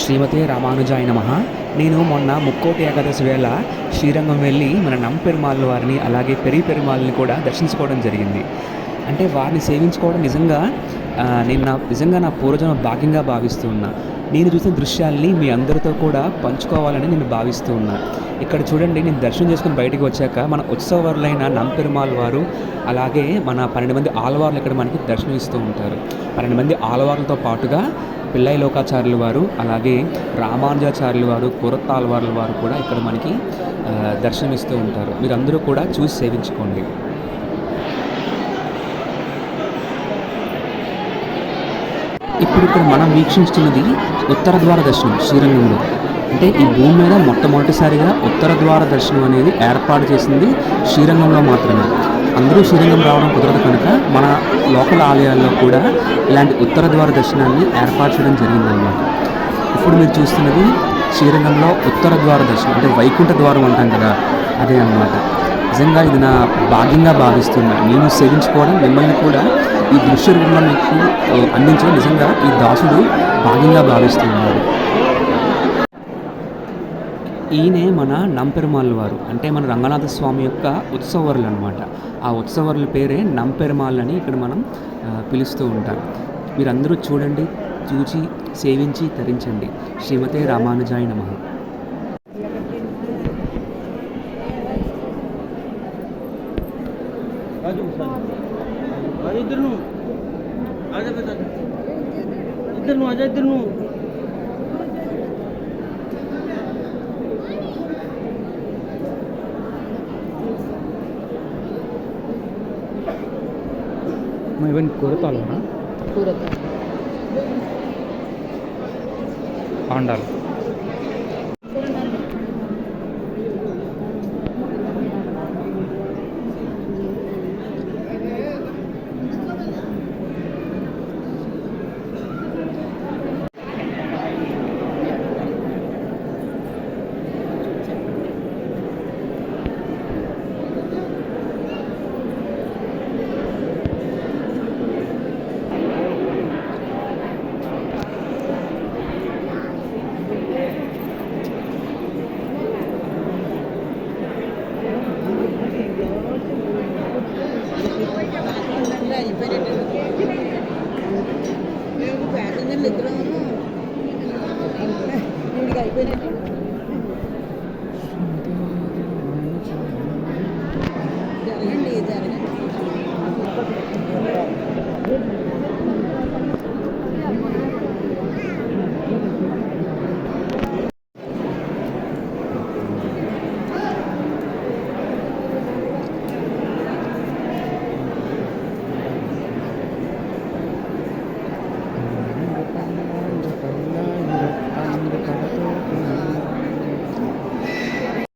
శ్రీమతే రామానుజాయ నమ. నేను మొన్న ముక్కోటి ఏకాదశి వేళ శ్రీరంగం వెళ్ళి మన నంపెరుమాళ్ళ వారిని అలాగే పెరి పెరుమాళ్ళని కూడా దర్శించుకోవడం జరిగింది. అంటే వారిని సేవించుకోవడం నిజంగా నేను నా నిజంగా నా పూర్వజన్మ భాగ్యంగా భావిస్తూ ఉన్నా. నేను చూసిన దృశ్యాల్ని మీ అందరితో కూడా పంచుకోవాలని నేను భావిస్తూ ఉన్నా. ఇక్కడ చూడండి నేను దర్శనం చేసుకుని బయటికి వచ్చాక మన ఉత్సవారులైన నంపెరుమాల్ వారు అలాగే మన పన్నెండు మంది ఆలవార్లు ఇక్కడ మనకి దర్శనం ఇస్తూ ఉంటారు. పన్నెండు మంది ఆలవార్లతో పాటుగా పిల్లై లోకాచార్యుల వారు అలాగే రామానుజాచార్యుల వారు కురత్తాల్వార్ల వారు కూడా ఇక్కడ మనకి దర్శనమిస్తూ ఉంటారు. మీరందరూ కూడా చూసి సేవించుకోండి. ఇప్పుడు ఇక్కడ మనం వీక్షిస్తున్నది ఉత్తర ద్వార దర్శనం శ్రీరంగంలో. అంటే ఈ భూమి మీద మొట్టమొదటిసారిగా ఉత్తర ద్వార దర్శనం అనేది ఏర్పాటు చేసింది శ్రీరంగంలో మాత్రమే. అందరూ శ్రీరంగం రావడం కుదరదు కనుక మన లోకల్ ఆలయాల్లో కూడా ఇలాంటి ఉత్తర ద్వార దర్శనాన్ని ఏర్పాటు చేయడం జరిగిందన్నమాట. ఇప్పుడు మీరు చూస్తున్నది శ్రీరంగంలో ఉత్తర ద్వార దర్శనం అంటే వైకుంఠ ద్వారం అంటాం కదా అదే అన్నమాట. నిజంగా ఇది నా భాగ్యంగా భావిస్తున్నా. నేను సేవించుకోవడం మిమ్మల్ని కూడా ఈ దృశ్య రూపంలో మీకు అందించడం నిజంగా ఈ దాసుడు భాగ్యంగా భావిస్తున్నాడు. ఈయనే మన నంపెరుమాళ్ళ వారు. అంటే మన రంగనాథ స్వామి యొక్క ఉత్సవరులు అనమాట ఆ ఉత్సవరుల పేరే నంపెరుమాళ్ళు అని ఇక్కడ మనం పిలుస్తూ ఉంటాం. మీరందరూ చూడండి చూచి సేవించి తరించండి. శ్రీమతే రామానుజాయ నమహా राजू इधर नू आजा बेटा इधर नू आजा इधर नू मैं इवन कुरता लो ना कुरता ஆண்டாள் అయిపోయినట్టు. మేము ప్యాసింజర్లు ఇద్దరు అయిపోయినట్టు